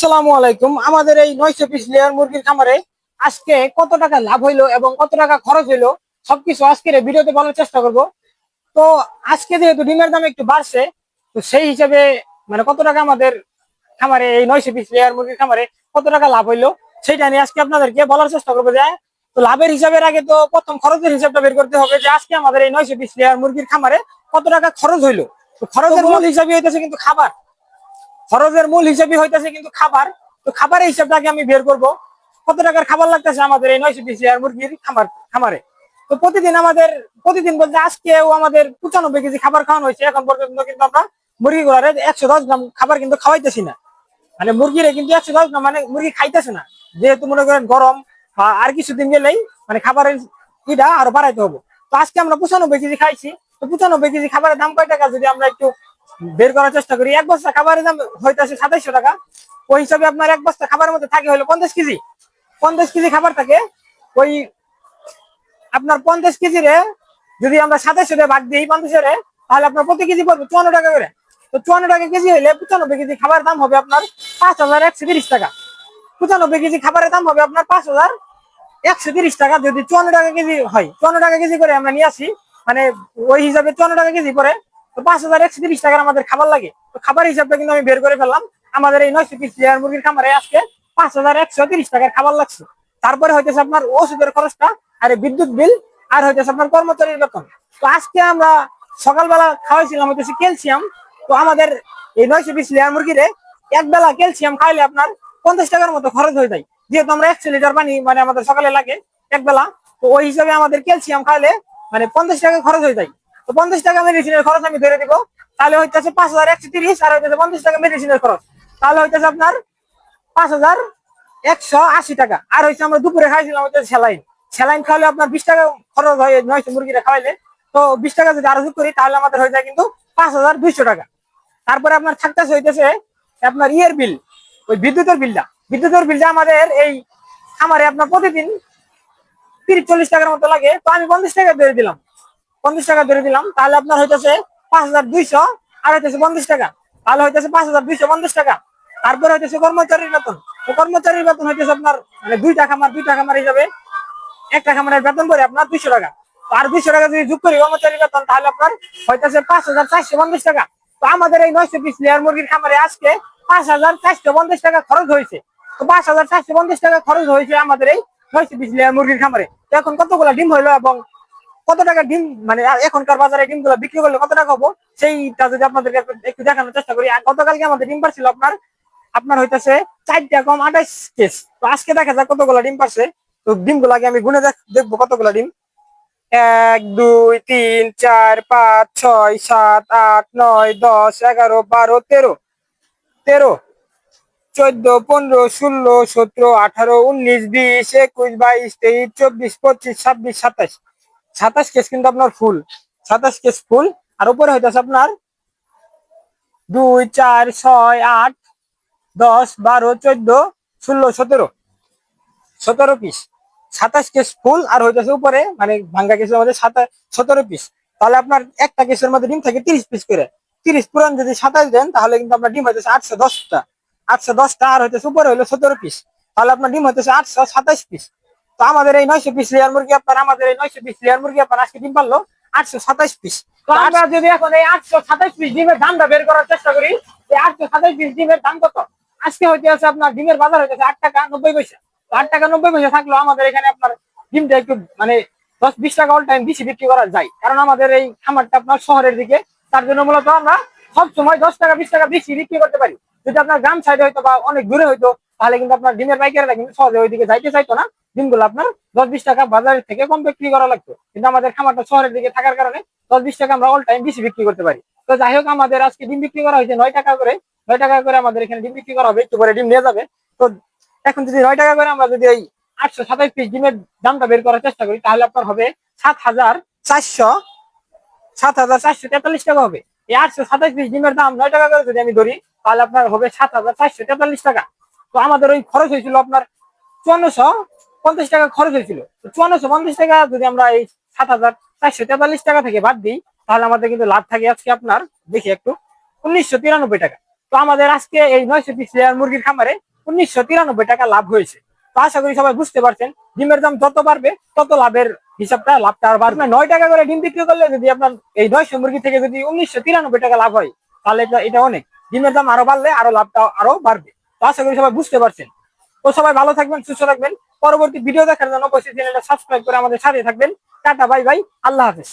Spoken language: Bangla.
আসসালামু আলাইকুম। আমাদের এই নয়শো পিস লেয়ার মুরগির খামারে আজকে কত টাকা লাভ হইল এবং কত টাকা খরচ হইল সবকিছু আজকের ভিডিওতে বলার চেষ্টা করব। তো আজকে যেহেতু ডিমের দাম একটু বাড়ছে তো সেই হিসাবে মানে কত টাকা আমাদের খামারে এই নয়শো পিস লেয়ার মুরগির খামারে কত টাকা লাভ হইল সেটা নিয়ে আজকে আপনাদেরকে বলার চেষ্টা করব যে তো লাভের হিসাবের আগে তো প্রথম খরচের হিসাবটা বের করতে হবে যে আজকে আমাদের এই নয়শো পিস লেয়ার মুরগির খামারে কত টাকা খরচ হইল। তো খরচের মূল হিসাবে হইতেছে কিন্তু খাবার। খরচের মূল হিসাবে হইতেছে কিন্তু খাবার। তো খাবারের হিসাবটাকে আমি বের করব। কত টাকার খাবার লাগতেছে আমাদের এই নয়শো পিস লেয়ার মুরগির খামার, খামারে? তো প্রতিদিন আমাদের, প্রতিদিন বলতে আজকেও আমাদের পঁচানব্বই কেজি খাবার খাওয়ানো হয়েছে। এখন পর্যন্ত কিন্তু আমরা মুরগি গুলারে একশো দশ গ্রাম খাবার কিন্তু খাওয়াইতেছি না। মানে মুরগিরে কিন্তু একশো দশ গ্রাম মানে মুরগি খাইতেছে না। যেহেতু মনে করেন গরম আর কিছুদিন গেলেই মানে খাবারের ইটা আরও বাড়াইতে হবে। তো আজকে আমরা পঁচানব্বই কেজি খাইছি। তো পঁচানব্বই কেজি খাবারের দাম কয় টাকা? যদি আমরা একটু বের করার চেষ্টা করি। এক বস্তা খাবারের দাম হইতেছে সাতাইশশো টাকা। ওই হিসাবে আপনার এক বস্তা খাবারের মধ্যে থাকে হলো পঞ্চাশ কেজি। পঞ্চাশ কেজি খাবার থাকে। ওই আপনার পঞ্চাশ কেজি রে যদি আমরা সাতাইশশো টাকা ভাগ দিই পঞ্চাশের তাহলে আপনার প্রতি কেজি পড়বে চুয়ান্ন টাকা করে। তো চুয়ান্ন টাকা কেজি হইলে পঁচানব্বই কেজি খাবার দাম হবে আপনার পাঁচ হাজার একশো তিরিশ টাকা। পঁচানব্বই কেজি খাবারের দাম হবে আপনার পাঁচ হাজার একশো তিরিশ টাকা যদি চুয়ান্ন টাকা কেজি হয়। চুয়ান্ন টাকা কেজি করে আমরা নিয়ে আসি। মানে ওই হিসাবে চুয়ান্ন টাকা কেজি করে তো পাঁচ হাজার একশো তিরিশ টাকার আমাদের খাবার লাগে। তো খাবার হিসাবটা কিন্তু আমি বের করে ফেললাম। আমাদের এই নয়শো পিস লেয়ার মুরগির খামারে আজকে পাঁচ হাজার একশো তিরিশ টাকার খাবার লাগছে। তারপরে হইতেছে আপনার ওষুধের খরচটা, আর বিদ্যুৎ বিল, আর হইতেছে আপনার কর্মচারীর বেতন। তো আজকে আমরা সকালবেলা খাওয়াইছিলাম হইতেছে ক্যালসিয়াম। তো আমাদের এই নয়শো পিস লেয়ার মুরগিরে এক বেলা ক্যালসিয়াম খাইলে আপনার পঞ্চাশ টাকার মতো খরচ হয়ে যায়। যেহেতু আমরা একশো লিটার পানি মানে আমাদের সকালে লাগে এক বেলা, তো ওই হিসাবে আমাদের ক্যালসিয়াম খাইলে মানে পঞ্চাশ টাকা খরচ হয়ে যায়। তো পঞ্চাশ টাকা মেডিসিনের খরচ আমি ধরে দিব। তাহলে হইতেছে পাঁচ হাজার একশো তিরিশ, আর হইতেছে পঞ্চাশ টাকা মেডিসিনের খরচ। তাহলে হইতেছে আপনার পাঁচ হাজার একশো আশি টাকা। আর হইছে আমরা দুপুরে খাইছিলাম হচ্ছে স্যালাইন। স্যালাইন খাওয়ালে আপনার বিশ টাকা খরচ হয়, নয়শো মুরগিটা খাওয়াইলে। তো বিশ টাকা যদি আরও করি, তাহলে আমাদের হয়ে যায় কিন্তু পাঁচ হাজার দুইশো টাকা। তারপরে আপনার থাকতেছে হইতেছে আপনার ইয়ের বিল, ওই বিদ্যুতের বিলটা। বিদ্যুতের বিলটা আমাদের এই খামারে আপনার প্রতিদিন তিরিশ চল্লিশ টাকার মতো লাগে। তো আমি পঞ্চাশ টাকা ধরে দিলাম। পঞ্চাশ টাকা ধরে দিলাম, তাহলে আপনার হইতেছে পাঁচ হাজার দুইশো, আর হইতেছে পঞ্চাশ টাকা। তাহলে হইতেছে পাঁচ হাজার দুইশো পঞ্চাশ টাকা। তারপরে হইতেছে কর্মচারীর বেতন। কর্মচারীর বেতন হইতেছে আপনার মানে দুইটা খামার দুইটা খামার হিসাবে একটা খামারের বেতন করে আপনার দুইশো টাকা। আর দুইশো টাকা যদি যোগ করি কর্মচারীর বেতন, তাহলে আপনার হইতেছে পাঁচ হাজার চারশো পঞ্চাশ টাকা। তো আমাদের এই নয়শো পিস লেয়ার মুরগির খামারে আজকে পাঁচ হাজার চারশো পঞ্চাশ টাকা খরচ হয়েছে। তো পাঁচ হাজার চারশো পঞ্চাশ টাকা খরচ হয়েছে আমাদের এই নয়শো পিস লেয়ার মুরগির খামারে। তো এখন কতগুলো ডিম হইল এবং কত টাকা ডিম মানে এখনকার বাজারে ডিমগুলো বিক্রি করলে কত টাকা হব? সেইটা যদি আপনাদেরকে একটু- দেখানোর চেষ্টা করি গতকালকে আমাদের ডিম পারছিল আপনার আপনার হইতেছে চারটা কম আঠাইশ কেস। তো আজকে দেখা যাক কতগুলো ডিম পারছে তো ডিম গুলাকে আমি গুনে দেখব কতগুলো ডিম। এক, দুই, তিন, চার, পাঁচ, ছয়, সাত, আট, নয়, দশ, এগারো, বারো, তেরো। তেরো, চোদ্দ, পনেরো, ষোলো, সতেরো, আঠারো, উনিশ, বিশ, একুশ, বাইশ, তেইশ, চব্বিশ, পঁচিশ, ছাব্বিশ, সাতাশ। সাতাশ কেস কিন্তু আপনার ফুল সাতাশ কেস ফুল আর উপরে হইতেছে আপনার দুই, চার, ছয়, আট, দশ, বারো, চোদ্দ, ষোলো, সতেরো। সতেরো পিস সাতাশ কেস ফুল আর হইতেছে উপরে মানে ভাঙ্গা কেসের মধ্যে সাতাশ সতেরো পিস তাহলে আপনার একটা কেসের মধ্যে ডিম থাকে তিরিশ পিস করে। তিরিশ পুরান যদি সাতাশ দেন, তাহলে কিন্তু আপনার ডিম হইতেছে আটশো দশটা। আটশো দশটা, আর হইতেছে উপরে হইল সতেরো পিস তাহলে আপনার ডিম হইতেছে আটশো সাতাশ পিস তো আমাদের এই নয়শো পিস লেয়ার মুরগি আপনার আমাদের এই নয়শো পিস লেয়ার মুরগি আপনার আজকে ডিম পারল আটশো সাতাশ পিস তো আমরা যদি এখন এই আটশো সাতাশ পিস ডিমের দামটা বের করার চেষ্টা করি এই আটশো সাতাশ পিস ডিমের দাম কত? আজকে হইতে আছে আপনার ডিমের বাজার হইতেছে আট টাকা নব্বই পয়সা। তো আট টাকা নব্বই পয়সা থাকলেও আমাদের এখানে আপনার ডিমটা একটু মানে দশ বিশ টাকা অল টাইম বেশি বিক্রি করা যায়। কারণ আমাদের এই খামারটা আপনার শহরের দিকে তার জন্য মূলত আমরা সব সময় দশ টাকা বিশ টাকা বেশি বিক্রি করতে পারি। যদি আপনার গ্রাম সাইডে হয়তো বা অনেক দূরে হইতো তাহলে কিন্তু আপনার ডিমের পাইকারিরা কিন্তু সহজে ওইদিকে যাইতে চাইতো না। ডিমগুলো আপনার দশ বিশ টাকা বাজারের থেকে কম বিক্রি করা লাগতো। কিন্তু আমাদের খামারটা শহরের দিকে থাকার কারণে দশ বিশ টাকা আমরা অল টাইম বেশি বিক্রি করতে পারি। তো যাই হোক, আমাদের আজকে ডিম বিক্রি করা হয়েছে নয় টাকা করে। নয় টাকা করে আমাদের এখানে ডিম বিক্রি করা হবে, একটু করে ডিম নিয়ে যাবে। তো এখন যদি নয় টাকা করে আমরা যদি এই আটশো সাতাশ পিস ডিমের দামটা বের করার চেষ্টা করি, তাহলে আপনার হবে সাত হাজার চারশো, সাত হাজার চারশো তেতাল্লিশ টাকা হবে। এই আটশো সাতাশ পিস ডিমের দাম নয় টাকা করে যদি আমি ধরি, তাহলে আপনার হবে সাত হাজার চারশো তেতাল্লিশ টাকা। তো আমাদের ওই খরচ হয়েছিল আপনার চুয়ান্নশো পঞ্চাশ টাকা খরচ হয়েছিল। চুয়ান্নশো পঞ্চাশ টাকা যদি আমরা এই সাত হাজার চারশো তেতাল্লিশ টাকা থেকে বাদ দিই, তাহলে আমাদের কিন্তু লাভ থাকে আজকে আপনার, দেখি একটু, উনিশশো তিরানব্বই টাকা। তো আমাদের আজকে এই নয়শো পিস লেয়ার মুরগির খামারে উনিশশো তিরানব্বই টাকা লাভ হয়েছে। তো আশা করি সবাই বুঝতে পারছেন, ডিমের দাম যত বাড়বে, তত লাভের হিসাবটা লাভটা আর বাড়বে নয় টাকা করে ডিম বিক্রি করলে যদি আপনার এই নয়শো মুরগি থেকে যদি উনিশশো তিরানব্বই টাকা লাভ হয়, তাহলে এটা অনেক। ডিমের দাম আরও বাড়লে আরও লাভটা আরও বাড়বে। তো আশা করি সবাই বুঝতে পারছেন। তো সবাই ভালো থাকবেন, সুস্থ থাকবেন। পরবর্তী ভিডিও দেখার জন্য অবশ্যই চ্যানেলটা সাবস্ক্রাইব করে আমাদের সাথে থাকবেন। টাটা বাই বাই আল্লাহ হাফেজ।